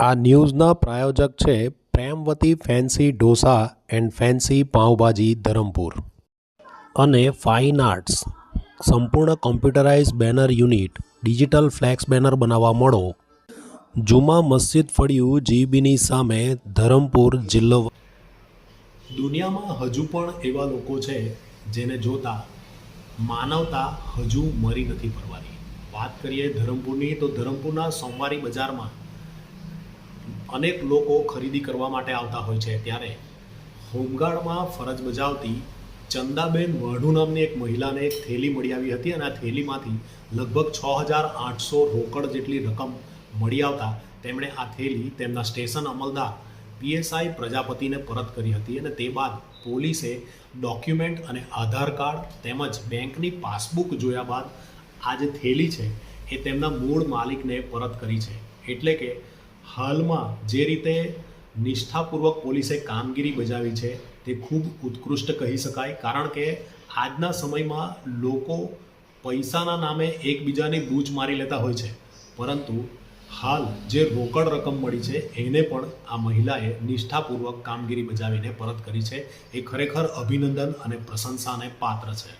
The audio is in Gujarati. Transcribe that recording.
આ ન્યૂઝના પ્રાયોજક છે Premvati fancy dosa and fancy pav bhaji Dharampur. અને ફાઇન આર્ટ્સ. સંપૂર્ણ computerise banner unit, digital flex banner બનાવવા મળો. જુમા મસ્જિદ ફળિયું જીબીની સામે ધરમપુર જિલ્લો દુનિયામાં હજુ પણ એવા લોકો છે જેને જોતા માનવતા હજુ મરી નથી ભરવાની વાત કરીએ ધરમપુરની તો ધરમપુરના સોમવારી બજારમાં અનેક લોકો ખરીદી કરવા માટે આવતા હોય છે. ત્યારે હોમગાર્ડમાં ફરજ બજાવતી ચંદાબેન વઢુ નામની એક મહિલાને એક થેલી મળી આવી હતી અને આ થેલીમાંથી લગભગ છ હજાર આઠસો રોકડ જેટલી રકમ મળી આવતા તેમણે આ થેલી તેમના સ્ટેશન અમલદાર પીએસઆઈ પ્રજાપતિને પરત કરી હતી અને તે બાદ પોલીસે ડોક્યુમેન્ટ અને આધાર કાર્ડ તેમજ બેંકની પાસબુક જોયા બાદ આ જે થેલી છે એ તેમના મૂળ માલિકને પરત કરી છે. એટલે કે હાલમાં જે રીતે નિષ્ઠાપૂર્વક પોલીસે કામગીરી બજાવી છે, તે ખૂબ ઉત્કૃષ્ટ કહી શકાય. કારણ કે આજના સમયમાં લોકો પૈસાના નામે એકબીજાની બૂચ મારી લેતા હોય છે. પરંતુ હાલ જે રોકડ રકમ મળી છે, એને પણ આ મહિલાએ નિષ્ઠાપૂર્વક કામગીરી બજાવીને પરત કરી છે. એ ખરેખર અભિનંદન અને પ્રશંસાને પાત્ર છે.